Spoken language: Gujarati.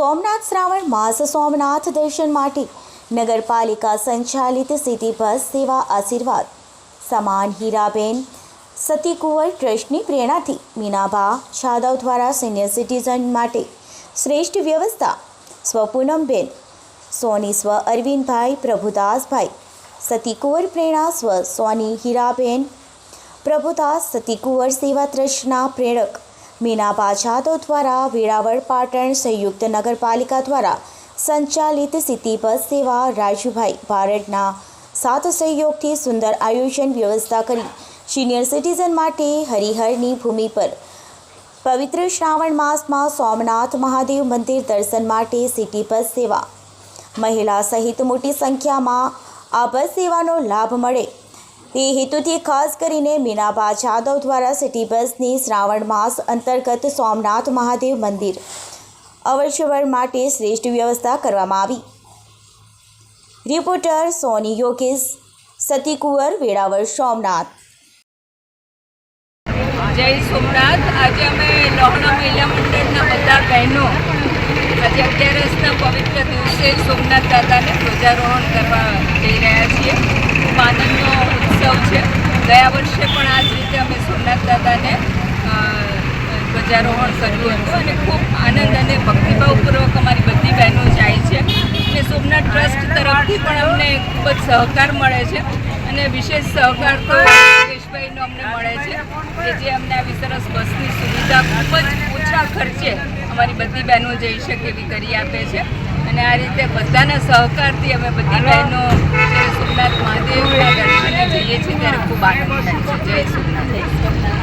સોમનાથ શ્રાવણ માસ સોમનાથ દર્શન માટે નગરપાલિકા સંચાલિત સિટી બસ સેવા આશીર્વાદ સમાન હીરાબેન સતીકુંવર ટ્રસ્ટની પ્રેરણાથી મીનાબા જાદવ દ્વારા સિનિયર સિટીઝન માટે શ્રેષ્ઠ વ્યવસ્થા સ્વ પૂનમબેન સોની સ્વ અરવિંદભાઈ પ્રભુદાસભાઈ સતીકુંવર પ્રેરણા સ્વ સોની હીરાબેન પ્રભુદાસ સતીકુંવર સેવા ટ્રસ્ટના પ્રેરક મીનાબા પાછાતો દ્વારા વેળાવળ પાટણ સંયુક્ત નગરપાલિકા દ્વારા સંચાલિત સિટી બસ સેવા રાજુભાઈ ભારતના સાત સહયોગથી સુંદર આયોજન વ્યવસ્થા કરી સિનિયર સિટીઝન માટે હરિહરની ભૂમિ પર પવિત્ર શ્રાવણ માસમાં સોમનાથ મહાદેવ મંદિર દર્શન માટે સિટી બસ સેવા. મહિલા સહિત મોટી સંખ્યામાં આ બસ સેવાનો લાભ મળે તે હેતુથી ખાસ કરીને મીનાબા જાદવ દ્વારા સિટી બસની શ્રાવણ માસ અંતર્ગત સોમનાથ મહાદેવ મંદિર અવરજવર માટે શ્રેષ્ઠ વ્યવસ્થા કરવામાં આવી. રિપોર્ટર સોની યોગેશ, સતીકુંવર, વેળાવર સોમનાથ. જય સોમનાથ. આજે અમે લોહણા મહિલા મંડળના બધા બહેનો આજે અગિયારસના પવિત્ર દિવસે સોમનાથ દાદાને ધ્વજારોહણ કરવા જઈ રહ્યા છીએ ખૂબ આનંદનો ઉત્સવ છે ગયા વર્ષે પણ આ જ રીતે અમે સોમનાથ દાદાને ધ્વજારોહણ કર્યું હતું અને ખૂબ આનંદ અને ભક્તિભાવપૂર્વક અમારી બધી બહેનો જાય છે. અને સોમનાથ ટ્રસ્ટ તરફથી પણ અમને ખૂબ જ સહકાર મળે છે. અને વિશેષ સહકાર તો દેશભાઈનો અમને મળે છે કે જે અમને આવી સરસ બસની સુવિધા ખૂબ જ ઓછા ખર્ચે અમારી બધી બહેનો જઈ શકે એવી કરી આપે છે. અને આ રીતે બધાના સહકારથી અમે બધી બહેનો સોમનાથ મહાદેવના ખૂબ આનંદ થાય છે જય સોમનાથ